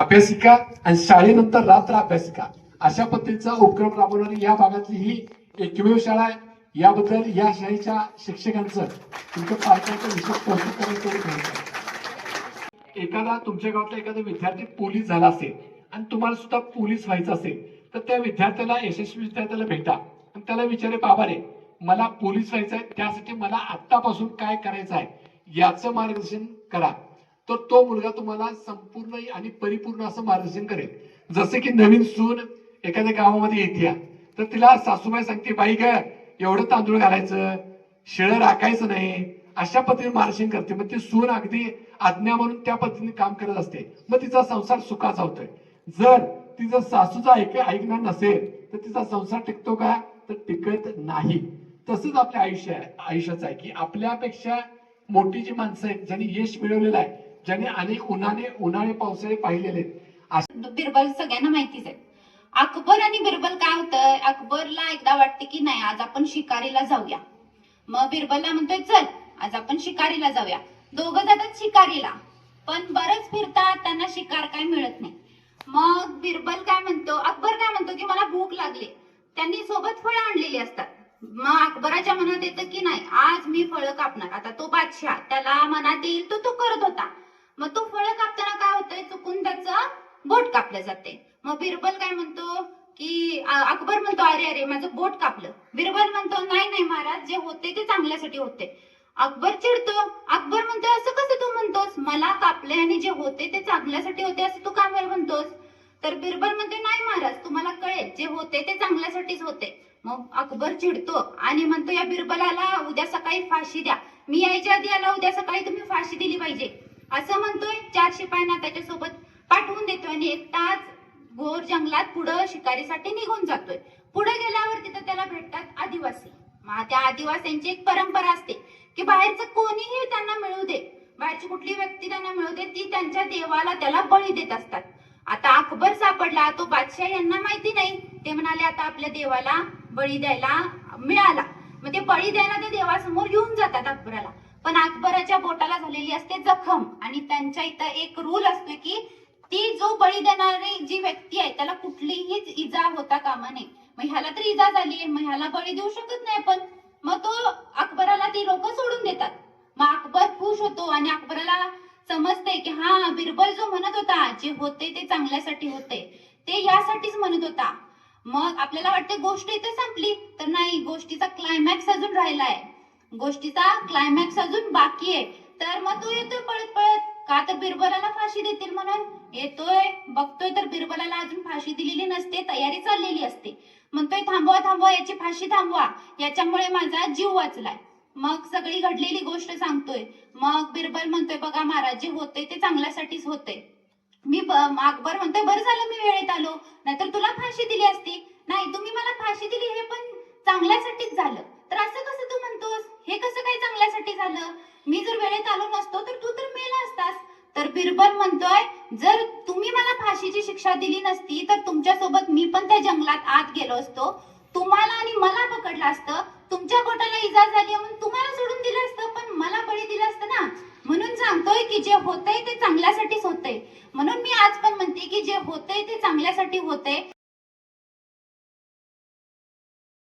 अभ्यासिका आणि शाळेनंतर रात्र अभ्यासिका. अशा पद्धतीचा उपक्रम राबवणारी या भागातली ही एकमेव शाळा आहे. याबद्दल या शाळेच्या शिक्षकांचं तुमच्या पालकांचं विशेष कौतुक करायचं एखादा तुमच्या गावातला एखादा विद्यार्थी पोलीस झाला असेल आणि तुम्हाला सुद्धा पोलीस व्हायचं असेल तर त्या विद्यार्थ्याला यशस्वी विद्यार्थ्याला भेटा. आणि त्याला विचारे बाबा रे मला पोलीस व्हायचं आहे त्यासाठी मला आत्तापासून काय करायचं आहे याचं मार्गदर्शन करा. तर तो मुलगा तुम्हाला संपूर्ण आणि परिपूर्ण असं मार्गदर्शन करेल. जसे की नवीन सून एखाद्या गावामध्ये येते. तर तिला सासूबाई सांगते बाई ग एवढं तांदूळ घालायचं शिळं राखायचं नाही. अशा पद्धतीने मार्गदर्शन करते. मग ती सून अगदी आज्ञा म्हणून त्या पद्धतीने काम करत असते. मग तिचा संसार सुखाचा होतोय. जर तिचं सासूचा ऐक ऐकणार नसेल तर तिचा संसार टिकतो का? तर टिकत नाही. तसंच आपल्या आयुष्य आहे आयुष्याचं आहे की आपल्यापेक्षा मोठी जी माणसं आहेत ज्यांनी यश मिळवलेलं आहे ज्यांनी अनेक उन्हाने उन्हाळे पावसाळे पाहिलेले बिरबल सगळ्यांना माहितीच आहे. अकबर आणि बिरबल काय होतं? अकबरला एकदा वाटते की नाही आज आपण शिकारीला जाऊया. मग बिरबलला म्हणतोय चल आज आपण शिकारीला जाऊया. दोघं जातात शिकारीला. पण बरंच फिरतात त्यांना शिकार काय मिळत नाही. मग बिरबल काय म्हणतो? अकबर काय म्हणतो की मला भूक लागली. त्यांनी सोबत फळं आणलेली असतात. मग अकबराच्या मनात येतं की नाही आज मी फळं कापणार. आता तो बादशाह त्याला मनात येईल तो तो करत होता. मग तो फळं कापताना काय होतंय? चुकून त्याचं बोट कापलं जाते मग बिरबल काय म्हणतो की अकबर म्हणतो अरे अरे माझं बोट कापलं. बिरबल म्हणतो नाही नाही महाराज जे होते ते चांगल्यासाठी होते अकबर चिडतो. अकबर म्हणतो असं कसं तू म्हणतोस? मला कापले आणि जे होते ते चांगल्यासाठी होते असं तू काय म्हणतोस? तर बिरबल म्हणते नाही महाराज तुम्हाला कळेल जे होते ते चांगल्यासाठीच होते मग अकबर चिडतो आणि म्हणतो या बिरबलाला उद्या सकाळी फाशी द्या. मी यायच्या आधी याला उद्या सकाळी तुम्ही फाशी दिली पाहिजे. असं म्हणतोय चार शिपायांना त्याच्यासोबत पाठवून देतोय आणि एकटाच घोर जंगलात पुढं शिकारीसाठी निघून जातोय. पुढे गेल्यावर तिथं त्याला भेटतात आदिवासी. मग त्या आदिवासींची एक परंपरा असते की बाहेरचं कोणीही त्यांना मिळू दे. बाहेरची कुठली व्यक्ती त्यांना मिळू दे ती त्यांच्या देवाला त्याला बळी देत असतात. आता अकबर सापडला तो बादशाह यांना माहिती नाही. ते म्हणाले आता आपल्या देवाला बळी द्यायला मिळाला. मग ते बळी द्यायला ते देवासमोर येऊन जातात अकबराला. पण अकबराच्या बोटाला झालेली असते जखम. आणि त्यांच्या इथं एक रूल असतो की ती जो बळी देणारी जी व्यक्ती आहे त्याला कुठलीही इजा होता कामा नये मग ह्याला तर इजा झाली मग ह्याला बळी देऊ शकत नाही आपण. मग तो अकबराला ती लोक सोडून देतात. मग अकबर खुश होतो आणि अकबराला समजते की हा बिरबल जो म्हणत होता जे होते ते चांगल्यासाठी होते ते यासाठीच म्हणत होता. मग आपल्याला वाटते गोष्ट इथे संपली. तर नाही गोष्टीचा क्लायमॅक्स अजून राहिला आहे गोष्टीचा क्लायमॅक्स अजून बाकी आहे. तर मग तो येतोय पळत पळत. का तर बिरबलाला फाशी देतील म्हणून. येतोय बघतोय तर बिरबलाला अजून फाशी दिलेली नसते तयारी चाललेली असते. म्हणतोय थांबवा थांबवा याची फाशी थांबवा. याच्यामुळे माझा जीव वाचलाय. मग सगळी घडलेली गोष्ट सांगतोय. मग बिरबल म्हणतोय बघा महाराज जे होते ते चांगल्यासाठीच होते मी ब- अकबर म्हणतोय बरं झालं मी वेळेत आलो. नाहीतर तुला फाशी दिली असती. नाही तुम्ही मला फाशी दिली हे पण चांगल्यासाठीच झालं. तर असं कसं तू म्हणतोस? हे कसं काय चांगल्यासाठी झालं? मी जर वेळेत आलो नसतो तर तू तर मेला असतास. तर बिरबल म्हणतोय जर तुम्ही मला फाशीची शिक्षा दिली नसती तर तुमच्यासोबत मी पण त्या जंगलात आत गेलो असतो. तुम्हाला आणि मला पकडलं असतं. तुमच्या बोटाला इजा झाली म्हणून तुम्हाला सोडून दिलं असतं पण मला बळी दिलं असतं ना. म्हणून सांगतोय की जे होतंय ते चांगल्यासाठीच होतंय. म्हणून मी आज पण म्हणते की जे होतंय ते चांगल्यासाठी होतंय.